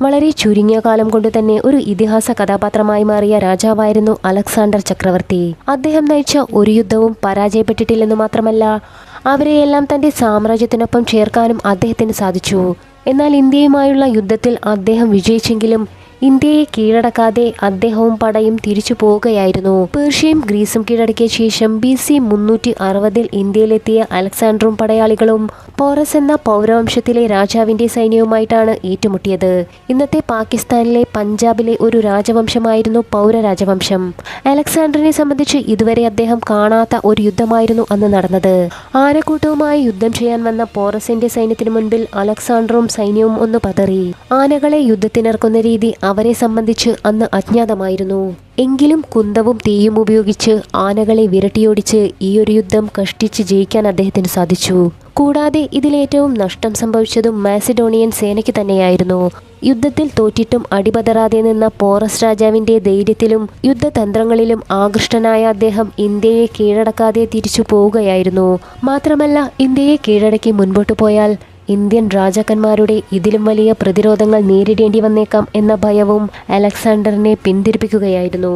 വളരെ ചുരുങ്ങിയ കാലം കൊണ്ട് തന്നെ ഒരു ഇതിഹാസ കഥാപാത്രമായി മാറിയ രാജാവായിരുന്നു അലക്സാണ്ടർ ചക്രവർത്തി. അദ്ദേഹം നയിച്ച ഒരു യുദ്ധവും പരാജയപ്പെട്ടിട്ടില്ലെന്ന് മാത്രമല്ല അവരെയെല്ലാം തന്റെ സാമ്രാജ്യത്തിനൊപ്പം ചേർക്കാനും അദ്ദേഹത്തിന് സാധിച്ചു. എന്നാൽ ഇന്ത്യയുമായുള്ള യുദ്ധത്തിൽ അദ്ദേഹം വിജയിച്ചെങ്കിലും ഇന്ത്യയെ കീഴടക്കാതെ അദ്ദേഹവും പടയും തിരിച്ചു പോവുകയായിരുന്നു. പേർഷ്യയും ഗ്രീസും കീഴടക്കിയ ശേഷം ബി സി മുന്നൂറ്റി അറുപതിൽ ഇന്ത്യയിലെത്തിയ അലക്സാണ്ടറും പടയാളികളും പോറസ് എന്ന പൗരവംശത്തിലെ രാജാവിന്റെ സൈന്യവുമായിട്ടാണ് ഏറ്റുമുട്ടിയത്. ഇന്നത്തെ പാകിസ്ഥാനിലെ പഞ്ചാബിലെ ഒരു രാജവംശമായിരുന്നു പൗരരാജവംശം അലക്സാണ്ടറിനെ സംബന്ധിച്ച് ഇതുവരെ അദ്ദേഹം കാണാത്ത ഒരു യുദ്ധമായിരുന്നു അന്ന് നടന്നത്. ആനക്കൂട്ടവുമായി യുദ്ധം ചെയ്യാൻ വന്ന പോറസിന്റെ സൈന്യത്തിനു മുൻപിൽ അലക്സാണ്ടറും സൈന്യവും ഒന്ന് പതറി. ആനകളെ യുദ്ധത്തിനിറക്കുന്ന രീതി അവരെ സംബന്ധിച്ച് അന്ന് അജ്ഞാതമായിരുന്നു. എങ്കിലും കുന്തവും തീയും ഉപയോഗിച്ച് ആനകളെ വിരട്ടിയോടിച്ച് ഈ ഒരു യുദ്ധം കഷ്ടിച്ച് ജയിക്കാൻ അദ്ദേഹത്തിന് സാധിച്ചു. കൂടാതെ ഇതിലേറ്റവും നഷ്ടം സംഭവിച്ചതും മാസിഡോണിയൻ സേനയ്ക്ക് തന്നെയായിരുന്നു. യുദ്ധത്തിൽ തോറ്റിട്ടും അടിപതറാതെ നിന്ന പോറസ് രാജാവിന്റെ ധൈര്യത്തിലും യുദ്ധതന്ത്രങ്ങളിലും ആകൃഷ്ടനായ അദ്ദേഹം ഇന്ത്യയെ കീഴടക്കാതെ തിരിച്ചു പോവുകയായിരുന്നു. മാത്രമല്ല ഇന്ത്യയെ കീഴടക്കി മുൻപോട്ടു പോയാൽ ഇന്ത്യൻ രാജാക്കന്മാരുടെ ഇതിലും വലിയ പ്രതിരോധങ്ങൾ നേരിടേണ്ടി വന്നേക്കാം എന്ന ഭയവും അലക്സാണ്ടറിനെ പിന്തിരിപ്പിക്കുകയായിരുന്നു.